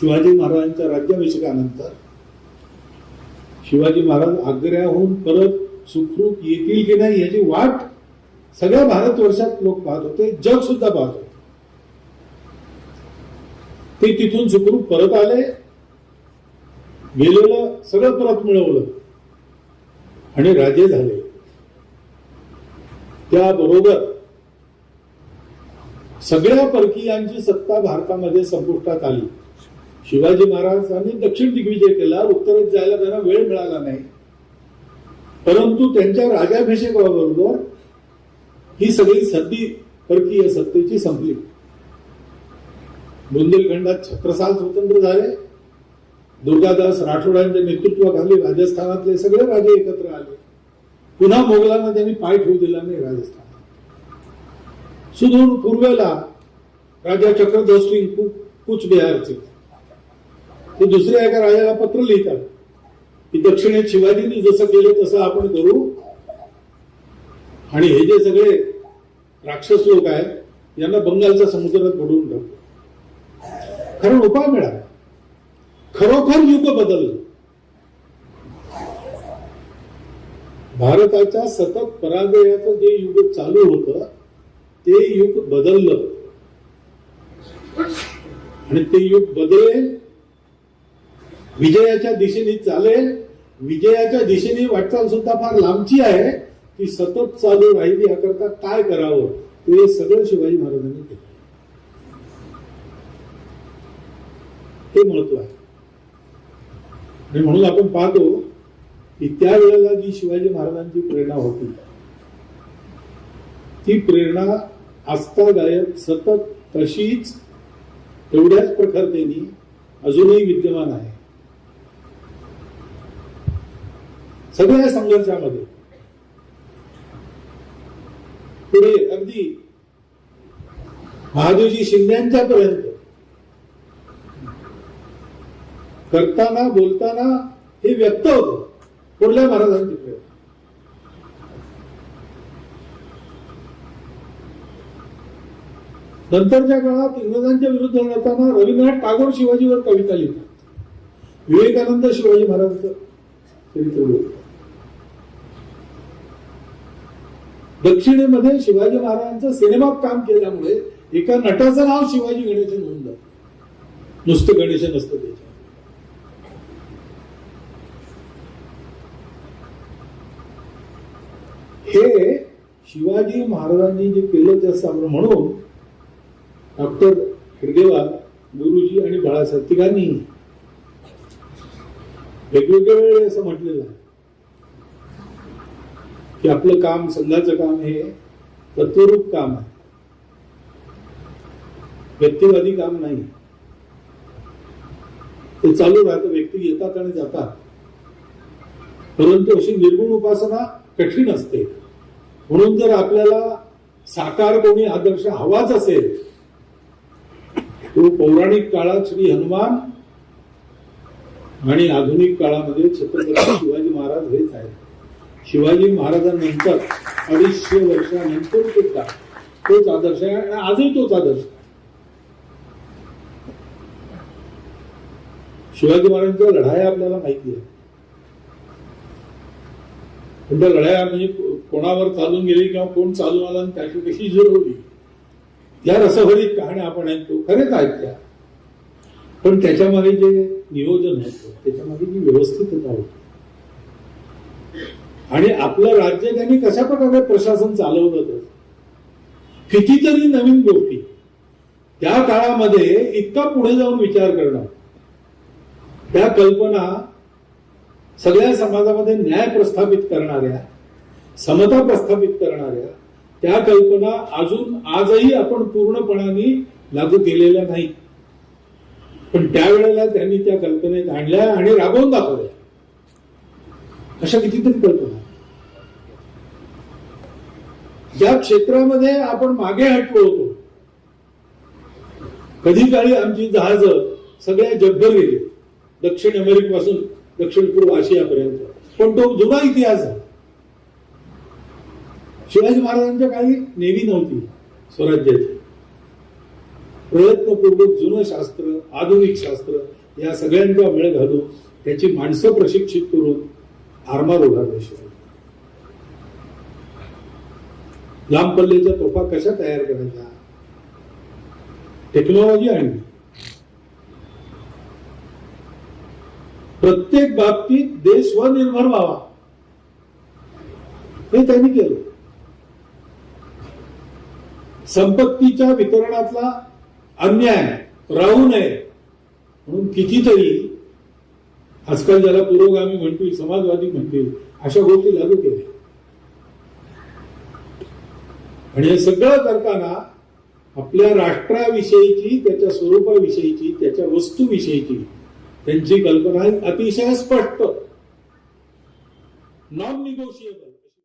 शिवाजी महाराजांच्या राज्याभिषेकानंतर शिवाजी महाराज आग्र्याहून परत सुखरूप येतील की नाही याची वाट सगळ्या भारतवर्षात लोक पाहत होते जग सुद्धा पाहत होते. ते तिथून सुखरूप परत आले गेलेलं सगळं परत मिळवलं आणि राजे झाले. त्याबरोबर सगळ्या परकीयांची सत्ता भारतामध्ये संपुष्टात आली. शिवाजी महाराजांनी दक्षिण दिग्विजय केला उत्तरेत जायला त्यांना वेळ मिळाला नाही. परंतु त्यांच्या राजाभिषेकाबरोबर ही सगळी सद्दी परकीय सत्तेची संपली. बुंदेलखंडात छत्रसाल स्वतंत्र झाले. दुर्गादास राठोडांच्या नेतृत्वाखाली राजस्थानातले सगळे राजे एकत्र आले. पुन्हा मोगलांना त्यांनी पाय ठेवू दिला नाही राजस्थानात. सुदूर पूर्वेला राजा चक्रधर सिंग कु- कुचबिहारचे. ते दुसऱ्या एका राजाला पत्र लिहितात. की दक्षिणेत शिवाजींनी जसं केलं तसं आपण करू. आणि हे जे सगळे राक्षस लोक आहेत यांना बंगालच्या समुद्रात बुडवून टाकतो. कारण उपाय मिळाला. खरोखर युग बदललं. भारताच्या सतत पराजयाचं जे युग चालू होतं ते युग बदललं. आणि ते युग बदलेल विजयाच्या दिशेने चालेल. विजयाच्या दिशेने वाटचाल सुद्धा फार लांबची आहे. ती सतत चालू राहिली याकरता काय करावं? ते सगळं शिवाजी महाराजांनी केलं. हे महत्त्व आहे. आणि म्हणून आपण पाहतो की त्यावेळेला जी शिवाजी महाराजांची प्रेरणा होती ती प्रेरणा आस्थादायक सतत तशीच एवढ्याच प्रखरतेने अजूनही विद्यमान आहे. सगळ्या संघर्षामध्ये पुढे अगदी महादेवजी शिंद्यांच्या पर्यंत करताना बोलताना हे व्यक्त होत. कुठल्या महाराजांची. नंतरच्या काळात इंग्रजांच्या विरुद्ध लढताना रवींद्रनाथ टागोर शिवाजीवर कविता लिहितात. विवेकानंद शिवाजी महाराजांचं. चरित्र दक्षिणेमध्ये शिवाजी महाराजांचं सिनेमात काम केल्यामुळे एका नटाचं नाव शिवाजी गणेशन होऊन जातं. नुसतं गणेशन असतं त्याच्यात. हे शिवाजी महाराजांनी जे केलं ते असं म्हणून डॉक्टर हेडगेवार गुरुजी आणि बाळासाहेब तिघांनी वेगवेगळ्या वेळी असं म्हटलेलं आहे. की आपलं काम संघाचं काम हे तत्वरूप काम आहे. व्यक्तिवादी काम नाही. ते चालू राहतं व्यक्ती येतात आणि जातात. परंतु अशी निर्गुण उपासना कठीण असते. म्हणून जर आपल्याला साकार कोणी आदर्श हवाच असेल तो पौराणिक काळात श्री हनुमान आणि आधुनिक काळामध्ये छत्रपती शिवाजी महाराज हेच आहेत. शिवाजी महाराजांनंतर अडीचशे वर्षानंतर सुद्धा तोच आदर्श आहे आणि आजही तोच आदर्श शिवाजी महाराजांच्या लढाया आपल्याला माहिती आहे पण त्या लढाया म्हणजे कोणावर चालून गेली किंवा कोण चालून आला आणि त्याची कशी जुळवली या रसभरीत कहाण्या आपण ऐकतो खरेच आहेत त्या पण त्याच्यामागे जे नियोजन आहे त्याच्यामागे जी व्यवस्थितता होती आणि आपलं राज्य त्यांनी कशा प्रकारे प्रशासन चालवलं तर कितीतरी नवीन गोष्टी. त्या काळामध्ये इतका पुढे जाऊन विचार करणं. त्या कल्पना सगळ्या समाजामध्ये न्याय प्रस्थापित करणाऱ्या समता प्रस्थापित करणाऱ्या त्या कल्पना अजून आजही आपण पूर्णपणाने लागू केलेल्या नाही पण त्यावेळेला त्यांनी त्या कल्पनेत आणल्या आणि राबवून दाखवल्या. अशा कितीतरी कल्पना. ज्या क्षेत्रामध्ये आपण मागे हटलो होतो. कधी काळी आमची जहाज सगळ्या जगभर गेली. दक्षिण अमेरिकेपासून दक्षिण पूर्व आशियापर्यंत. पण तो जुना इतिहास शिवाजी महाराजांच्या काळी नेव्ही नव्हती स्वराज्याची. प्रयत्नपूर्वक जुनं शास्त्र आधुनिक शास्त्र या सगळ्यांचा मेळ घालून त्याची माणसं प्रशिक्षित करून आरमार उभारल्याशिवाय लांब पल्ल्याच्या तोफा कशा तयार करायच्या? टेक्नॉलॉजी आणली. प्रत्येक बाबतीत देश स्वनिर्भर व्हावा. हे त्यांनी केलं. संपत्तीच्या वितरणातला अन्याय राहू नये. म्हणून कितीतरी आजकाल ज्याला पुरोगामी म्हणतील समाजवादी म्हणतील अशा गोष्टी लागू केल्या. आणि हे सगळं करताना आपल्या राष्ट्राविषयीची त्याच्या स्वरूपाविषयीची त्याच्या वस्तूविषयीची त्यांची कल्पना अतिशय स्पष्ट. Non negotiable